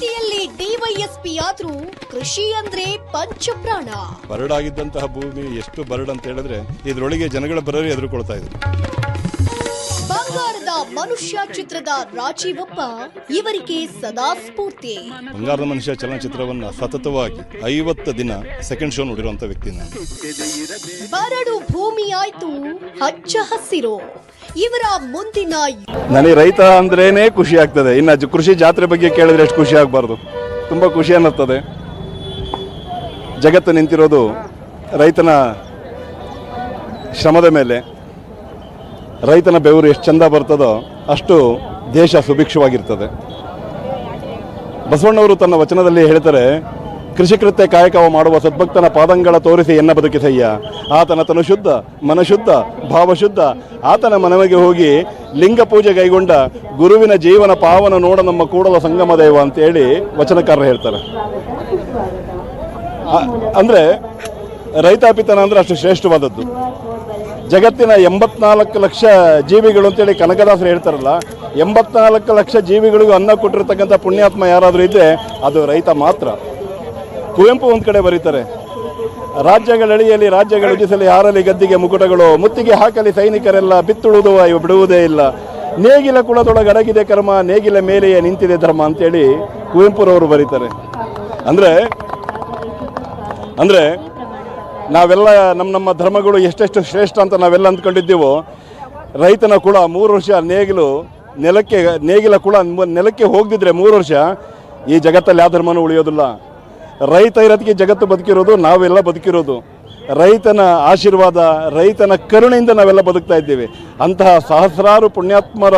ಸಿಟಿಯಲ್ಲಿ ಡಿವೈಎಸ್ಪಿ ಆದ್ರೂ ಕೃಷಿ ಅಂದ್ರೆ ಪಂಚಪ್ರಾಣ. ಬರಡಾಗಿದ್ದಂತಹ ಭೂಮಿ ಎಷ್ಟು ಬರಡ್ ಅಂತ ಹೇಳಿದ್ರೆ ಇದ್ರೊಳಗೆ ಜನಗಳ ಬರರಿ ಎದುರುಕೊಳ್ತಾ ಇದ್ರು ಮನುಷ್ಯ ಚಿತ್ರದ ರಾಜೀವಪ್ಪ ಇವರಿಗೆ ಸದಾ ಸ್ಫೂರ್ತಿ. ಬಂಗಾರದ ಮನುಷ್ಯ ಚಲನಚಿತ್ರವನ್ನ ಸತತವಾಗಿ ಐವತ್ತು ದಿನ ಸೆಕೆಂಡ್ ಶೋ ನೋಡಿರುವಂತ ವ್ಯಕ್ತಿ ನಾನು. ಬರಡು ಭೂಮಿ ಆಯ್ತು ಹಚ್ಚ ಹಸಿರು. ಇವರ ಮುಂದಿನ ನನಗೆ ರೈತ ಅಂದ್ರೇನೆ ಖುಷಿ ಆಗ್ತದೆ. ಇನ್ನು ಕೃಷಿ ಜಾತ್ರೆ ಬಗ್ಗೆ ಕೇಳಿದ್ರೆ ಎಷ್ಟು ಖುಷಿ ಆಗಬಾರ್ದು. ತುಂಬಾ ಖುಷಿ ಅನ್ನಿಸ್ತದೆ ಜಗತ್ತು ನಿಂತಿರೋದು ರೈತನ ಶ್ರಮದ ಮೇಲೆ. ರೈತನ ಬೆವರು ಎಷ್ಟು ಚಂದ ಬರ್ತದೋ ಅಷ್ಟು ದೇಶ ಸುಭಿಕ್ಷವಾಗಿರ್ತದೆ. ಬಸವಣ್ಣವರು ತನ್ನ ವಚನದಲ್ಲಿ ಹೇಳ್ತಾರೆ ಕೃಷಿಕೃತ್ಯ ಕಾಯಕವ ಮಾಡುವ ಸದ್ಭಕ್ತನ ಪಾದಂಗಳ ತೋರಿಸಿ ಎನ್ನ ಬದುಕಿಸಯ್ಯ. ಆತನ ತನು ಶುದ್ಧ, ಮನಶುದ್ಧ, ಭಾವಶುದ್ಧ. ಆತನ ಮನವಿಗೆ ಹೋಗಿ ಲಿಂಗ ಪೂಜೆ ಕೈಗೊಂಡ ಗುರುವಿನ ಜೀವನ ಪಾವನ ನೋಡ ನಮ್ಮ ಕೂಡಲ ಸಂಗಮ ದೈವ ಅಂತೇಳಿ ವಚನಕಾರರು ಹೇಳ್ತಾರೆ. ಅಂದರೆ ಅಂದ್ರೆ ರೈತಾಪಿತನ ಅಂದ್ರೆ ಅಷ್ಟು ಶ್ರೇಷ್ಠವಾದದ್ದು. ಜಗತ್ತಿನ ಎಂಬತ್ನಾಲ್ಕು ಲಕ್ಷ ಜೀವಿಗಳು ಅಂತೇಳಿ ಕನಕದಾಸರು ಹೇಳ್ತಾರಲ್ಲ, ಎಂಬತ್ನಾಲ್ಕು ಲಕ್ಷ ಜೀವಿಗಳಿಗೂ ಅನ್ನ ಕೊಟ್ಟಿರ್ತಕ್ಕಂಥ ಪುಣ್ಯಾತ್ಮ ಯಾರಾದರೂ ಇದ್ದರೆ ಅದು ರೈತ ಮಾತ್ರ. ಕುವೆಂಪು ಒಂದು ಕಡೆ ಬರೀತಾರೆ ರಾಜ್ಯಗಳಳಿಯಲ್ಲಿ ರಾಜ್ಯಗಳು ಉಜಿಸಲಿ ಹಾರಲಿ ಗದ್ದಿಗೆ ಮುಕುಟಗಳು, ಮುತ್ತಿಗೆ ಹಾಕಲಿ ಸೈನಿಕರೆಲ್ಲ ಬಿತ್ತುಳುವುದು ಇವು ಬಿಡುವುದೇ ಇಲ್ಲ. ನೇಗಿಲ ಕುಳದೊಳಗಡಗಿದೆ ಕರ್ಮ, ನೇಗಿಲ ಮೇಲೆಯೇ ನಿಂತಿದೆ ಧರ್ಮ ಅಂತೇಳಿ ಕುವೆಂಪುರವರು ಬರೀತಾರೆ. ಅಂದರೆ ಅಂದರೆ ನಾವೆಲ್ಲ ನಮ್ಮ ನಮ್ಮ ಧರ್ಮಗಳು ಎಷ್ಟೆಷ್ಟು ಶ್ರೇಷ್ಠ ಅಂತ ನಾವೆಲ್ಲ ಅಂದ್ಕೊಂಡಿದ್ದೀವೋ, ರೈತನ ಕುಳ ಮೂರು ವರ್ಷ ನೇಗಿಲು ನೆಲಕ್ಕೆ, ನೇಗಿಲ ಮ- ನೆಲಕ್ಕೆ ಹೋಗದಿದ್ರೆ ಮೂರು ವರ್ಷ, ಈ ಜಗತ್ತಲ್ಲಿ ಯಾವ ಧರ್ಮನೂ ಉಳಿಯೋದಿಲ್ಲ. ರೈತ ಇರೋದಕ್ಕೆ ಜಗತ್ತು ಬದುಕಿರೋದು, ನಾವೆಲ್ಲ ಬದುಕಿರೋದು. ರೈತನ ಆಶೀರ್ವಾದ, ರೈತನ ಕರುಣೆಯಿಂದ ನಾವೆಲ್ಲ ಬದುಕ್ತಾ ಇದ್ದೀವಿ. ಅಂತಹ ಸಹಸ್ರಾರು ಪುಣ್ಯಾತ್ಮರ